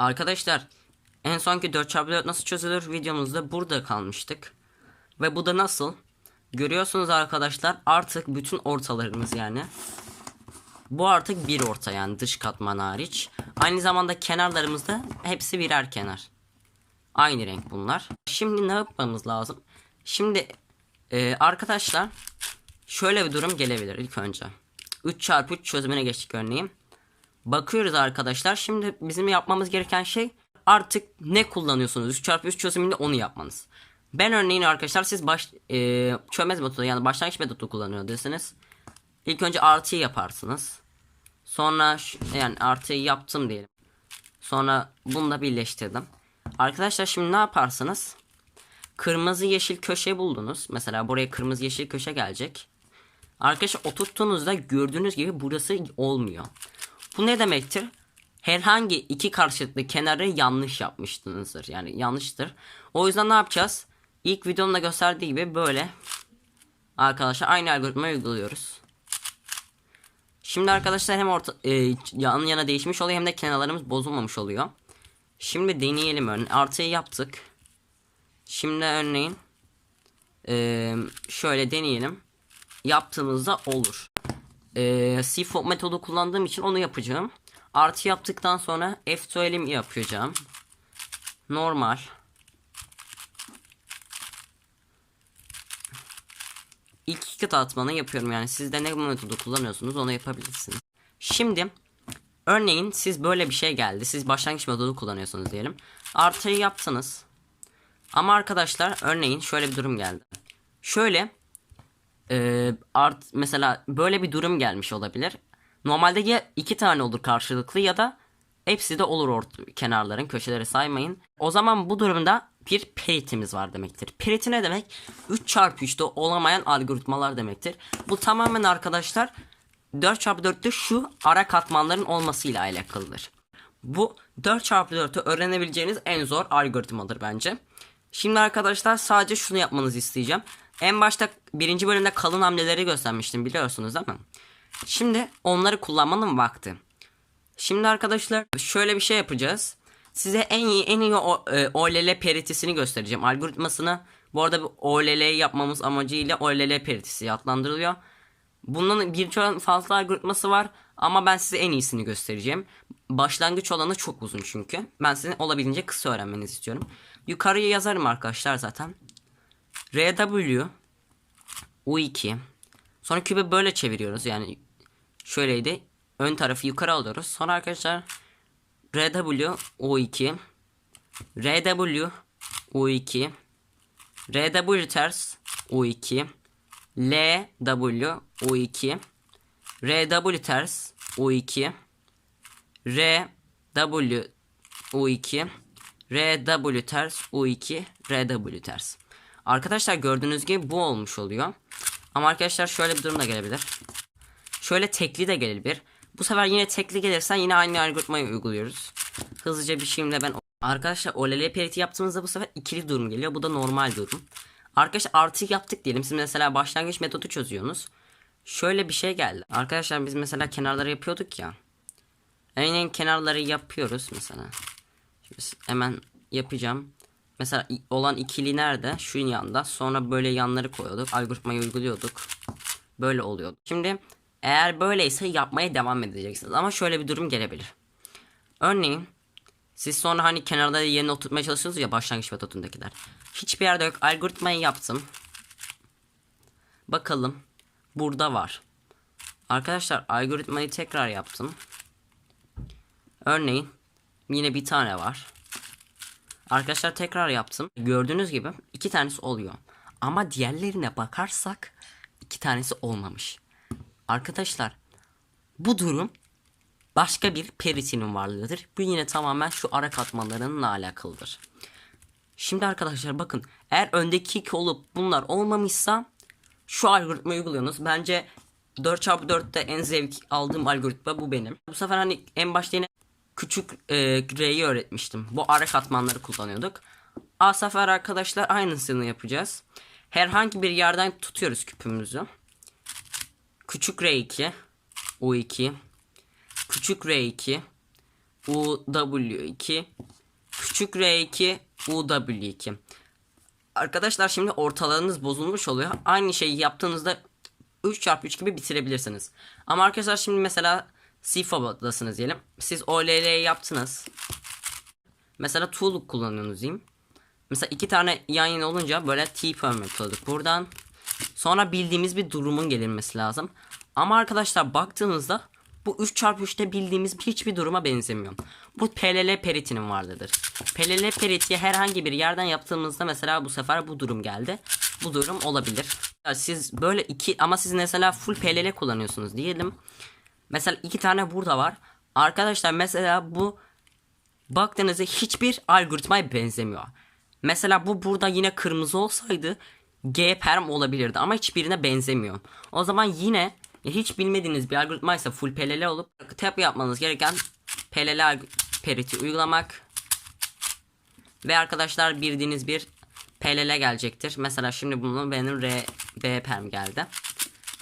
Arkadaşlar en sonki 4x4 nasıl çözülür videomuzda burada kalmıştık. Ve bu da nasıl? Görüyorsunuz arkadaşlar artık bütün ortalarımız yani. Bu artık bir orta yani dış katman hariç. Aynı zamanda kenarlarımızda hepsi birer kenar. Aynı renk bunlar. Şimdi ne yapmamız lazım? Şimdi e, arkadaşlar şöyle bir durum gelebilir ilk önce. 3 çarpı 3 çözümüne geçtik örneğin. Bakıyoruz arkadaşlar. Şimdi bizim yapmamız gereken şey artık ne kullanıyorsunuz? 3 çarpı 3 çözümünde onu yapmanız. Ben örneğin arkadaşlar siz baş e, çömez metodu yani başlangıç metodu kullanıyor desiniz. İlk önce artıyı yaparsınız. Sonra yani artıyı yaptım diyelim. Sonra bunu da birleştirdim. Arkadaşlar şimdi ne yaparsınız? Kırmızı yeşil köşe buldunuz. Mesela buraya kırmızı yeşil köşe gelecek. Arkadaşlar oturttuğunuzda gördüğünüz gibi burası olmuyor. Bu ne demektir? Herhangi iki karşılıklı kenarı yanlış yapmışsınızdır. Yani yanlıştır. O yüzden ne yapacağız? İlk videomda gösterdiği gibi böyle arkadaşlar aynı algoritmayı uyguluyoruz. Şimdi arkadaşlar hem orta e, yan yana değişmiş oluyor hem de kenarlarımız bozulmamış oluyor. Şimdi deneyelim örneğin. Artıyı yaptık. Şimdi örneğin e, şöyle deneyelim. Yaptığımızda olur. E, CFOP metodu kullandığım için onu yapacağım. Artı yaptıktan sonra F2'lim yapacağım. Normal. İlk iki katmanı yapıyorum yani siz de ne metodu kullanıyorsunuz onu yapabilirsiniz. Şimdi örneğin siz böyle bir şey geldi. Siz başlangıç metodu kullanıyorsunuz diyelim. Artıyı yaptınız. Ama arkadaşlar örneğin şöyle bir durum geldi. Şöyle e, art mesela böyle bir durum gelmiş olabilir. Normalde ya iki tane olur karşılıklı ya da hepsi de olur ort kenarların köşeleri saymayın. O zaman bu durumda bir peritimiz var demektir. Periti ne demek? 3 çarpı 3'te olamayan algoritmalar demektir. Bu tamamen arkadaşlar 4 çarpı 4'te şu ara katmanların olmasıyla alakalıdır. Bu 4 çarpı 4'ü öğrenebileceğiniz en zor algoritmadır bence. Şimdi arkadaşlar sadece şunu yapmanızı isteyeceğim. En başta birinci bölümde kalın hamleleri göstermiştim biliyorsunuz mi? Şimdi onları kullanmanın vakti. Şimdi arkadaşlar şöyle bir şey yapacağız. Size en iyi en iyi o, e, OLL peritisini göstereceğim. Algoritmasını bu arada bu OLL yapmamız amacıyla OLL peritisi adlandırılıyor. Bunun birçok fazla algoritması var ama ben size en iyisini göstereceğim. Başlangıç olanı çok uzun çünkü. Ben sizin olabildiğince kısa öğrenmenizi istiyorum. Yukarıya yazarım arkadaşlar zaten. RW U2 Sonra küpü böyle çeviriyoruz. Yani şöyleydi. Ön tarafı yukarı alıyoruz. Sonra arkadaşlar RW U2 RW U2 RW ters U2 LW U2 RW ters U2 RW U2 RW ters U2 RW ters. Arkadaşlar gördüğünüz gibi bu olmuş oluyor. Ama arkadaşlar şöyle bir durum da gelebilir. Şöyle tekli de gelebilir. Bu sefer yine tekli gelirsen yine aynı algoritmayı uyguluyoruz. Hızlıca bir şeyimle ben Arkadaşlar OLL periti yaptığımızda bu sefer ikili durum geliyor. Bu da normal durum. Arkadaşlar artı yaptık diyelim. Siz mesela başlangıç metodu çözüyorsunuz. Şöyle bir şey geldi. Arkadaşlar biz mesela kenarları yapıyorduk ya. Aynen kenarları yapıyoruz mesela. Şimdi hemen yapacağım. Mesela olan ikili nerede? Şu yanda. Sonra böyle yanları koyuyorduk. Algoritmayı uyguluyorduk. Böyle oluyordu. Şimdi eğer böyleyse yapmaya devam edeceksiniz. Ama şöyle bir durum gelebilir. Örneğin siz sonra hani kenarda yerine oturtmaya çalışıyorsunuz ya başlangıç metodundakiler. Hiçbir yerde yok. Algoritmayı yaptım. Bakalım. Burada var. Arkadaşlar algoritmayı tekrar yaptım. Örneğin yine bir tane var. Arkadaşlar tekrar yaptım. Gördüğünüz gibi iki tanesi oluyor. Ama diğerlerine bakarsak iki tanesi olmamış. Arkadaşlar bu durum başka bir peritinin varlığıdır. Bu yine tamamen şu ara katmanlarınla alakalıdır. Şimdi arkadaşlar bakın eğer öndeki iki olup bunlar olmamışsa şu algoritmayı uyguluyorsunuz. Bence 4x4'te en zevk aldığım algoritma bu benim. Bu sefer hani en başta yine küçük e, R'yi öğretmiştim. Bu ara katmanları kullanıyorduk. A sefer arkadaşlar aynısını yapacağız. Herhangi bir yerden tutuyoruz küpümüzü. Küçük R2 U2 Küçük R2 UW2 küçük R2 UW2 Arkadaşlar şimdi ortalarınız bozulmuş oluyor. Aynı şeyi yaptığınızda 3 çarpı 3 gibi bitirebilirsiniz. Ama arkadaşlar şimdi mesela CFOB'dasınız diyelim. Siz OLL'yi yaptınız. Mesela tool kullanıyorsunuz diyeyim. Mesela iki tane yan yana olunca böyle T-perm yapıyorduk buradan. Sonra bildiğimiz bir durumun gelinmesi lazım. Ama arkadaşlar baktığınızda bu 3 çarpı 3'te bildiğimiz hiçbir duruma benzemiyor. Bu PLL peritinin varlığıdır. PLL peritiye herhangi bir yerden yaptığımızda mesela bu sefer bu durum geldi. Bu durum olabilir. Siz böyle iki ama siz mesela full PLL kullanıyorsunuz diyelim. Mesela iki tane burada var. Arkadaşlar mesela bu baktığınızda hiçbir algoritmaya benzemiyor. Mesela bu burada yine kırmızı olsaydı G perm olabilirdi ama hiçbirine benzemiyor. O zaman yine hiç bilmediğiniz bir algoritma ise full PLL olup tap yapmanız gereken PLL periti uygulamak ve arkadaşlar bildiğiniz bir PLL gelecektir. Mesela şimdi bunu benim R B perm geldi.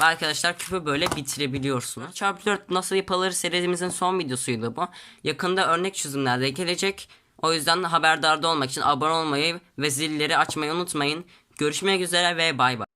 Ve arkadaşlar küpü böyle bitirebiliyorsunuz. Çarpı 4 nasıl yapılır serimizin son videosuydu bu. Yakında örnek çözümlerde gelecek. O yüzden haberdar olmak için abone olmayı ve zilleri açmayı unutmayın. Görüşmek üzere ve bay bay.